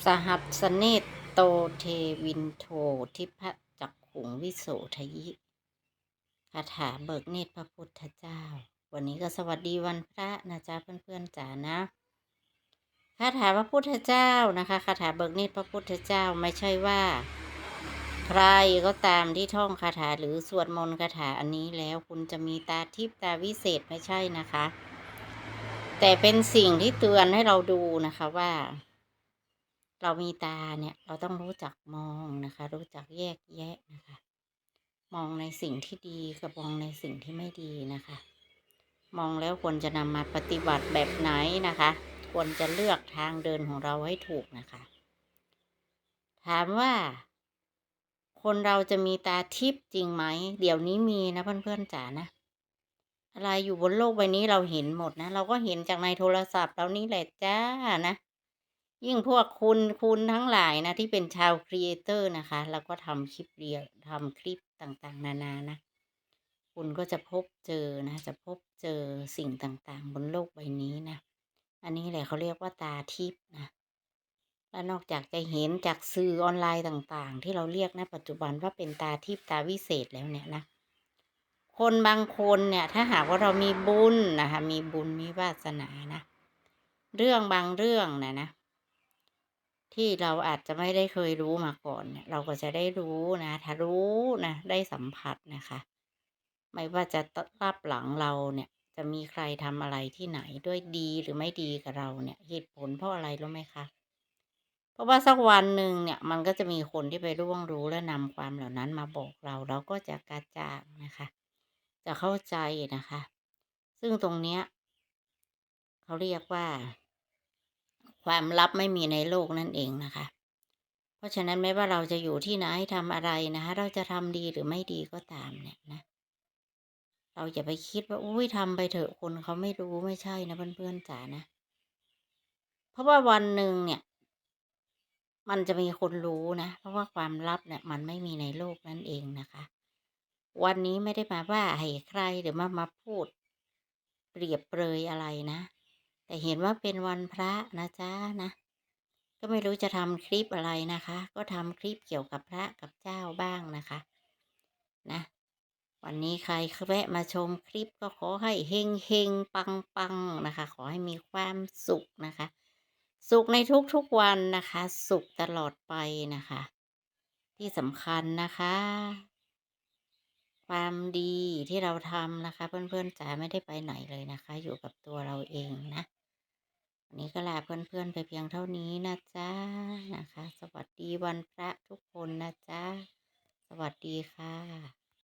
สหัสเนตโตเทวินโททิพจักขุงวิโสทยิคาถาเบิกเนตรพระพุทธเจ้า วันนี้ก็สวัสดีวันพระนะจ๊ะเพื่อนๆจ๋านะคาถาพระพุทธเจ้านะคะคาถาเบิกเนตรพระพุทธเจ้าไม่ใช่ว่า ใครก็ตามที่ท่องคาถาหรือสวดมนต์คาถาอันนี้แล้วคุณจะมีตาทิพตาวิเศษไม่ใช่นะคะ แต่เป็นสิ่งที่เตือนให้เราดูนะคะว่า เรามีตาเนี่ยเราต้องรู้จักมองนะคะ รู้จักแยกแยะนะคะ มองในสิ่งที่ดีกับมองในสิ่งที่ไม่ดีนะคะ มองแล้วควรจะนำมาปฏิบัติแบบไหนนะคะ ควรจะเลือกทางเดินของเราให้ถูกนะคะ ถามว่า คนเราจะมีตาทิพย์จริงไหม เดี๋ยวนี้มีนะเพื่อนๆจ๋านะอะไรอยู่บนโลกใบนี้เราเห็นหมดนะ เราก็เห็นจากในโทรศัพท์เรานี่แหละจ้านะ ยิ่งพวกคุณคุณทั้งหลายนะที่เป็นชาวครีเอเตอร์นะคะ แล้วก็ทำคลิปเรียทำคลิปต่างๆ นานานะ คุณก็จะพบเจอนะ จะพบเจอสิ่งต่างๆ บนโลกใบนี้นะ อันนี้แหละเขาเรียกว่าตาทิพย์นะ และนอกจากจะเห็นจากสื่อออนไลน์ต่างๆ ที่เราเรียกนะปัจจุบันว่าเป็นตาทิพย์ตาวิเศษแล้วเนี่ยนะคนบางคนเนี่ยถ้าหากว่าเรามีบุญนะคะมีบุญมีวาสนานะ เรื่องบางเรื่องนะนะ ที่เราอาจจะไม่ได้เคยรู้มาก่อนเนี่ยเราก็จะได้รู้นะถ้ารู้นะได้สัมผัสนะคะ ไม่ว่าจะรับหลังเราเนี่ย จะมีใครทำอะไรที่ไหนด้วยดีหรือไม่ดีกับเราเนี่ยเหตุผลเพราะอะไรรู้ไหมคะเพราะว่าสักวันหนึ่งเนี่ยมันก็จะมีคนที่ไปร่วงรู้และนำความเหล่านั้นมาบอกเราเราก็จะกระจ่างนะคะ จะเข้าใจนะคะ ซึ่งตรงเนี้ยเขาเรียกว่า ความลับไม่มีในโลกนั่นเองนะคะ เพราะฉะนั้นไม่ว่าเราจะอยู่ที่ไหนทำอะไรนะคะ เราจะทำดีหรือไม่ดีก็ตามเนี่ยนะ เราอย่าไปคิดว่าอุ้ยทำไปเถอะคนเขาไม่รู้ไม่ใช่นะเพื่อนๆจ๋านะ เพราะว่าวันหนึ่งเนี่ย มันจะมีคนรู้นะ เพราะว่าความลับเนี่ยมันไม่มีในโลกนั่นเองนะคะ วันนี้ไม่ได้มาว่าให้ใครหรือมามาพูด เปรียบเปรยอะไรนะ แต่เห็นว่าเป็นวันพระนะจ๊ะนะ ก็ไม่รู้จะทำคลิปอะไรนะคะ ก็ทำคลิปเกี่ยวกับพระกับเจ้าบ้างนะคะ นะ วันนี้ใครแวะมาชมคลิปก็ขอให้เฮงเฮงปังปังนะคะ ขอให้มีความสุขนะคะ สุขในทุกๆวันนะคะ สุขตลอดไปนะคะ ที่สำคัญนะคะความดีที่เราทำนะคะ เพื่อนๆจ๋าไม่ได้ไปไหนเลยนะคะ อยู่กับตัวเราเองนะ วันนี้ก็ลาเพื่อนๆไปเพียงเท่านี้นะจ๊ะนะคะ สวัสดีวันพระทุกคนนะจ๊ะ สวัสดีค่ะ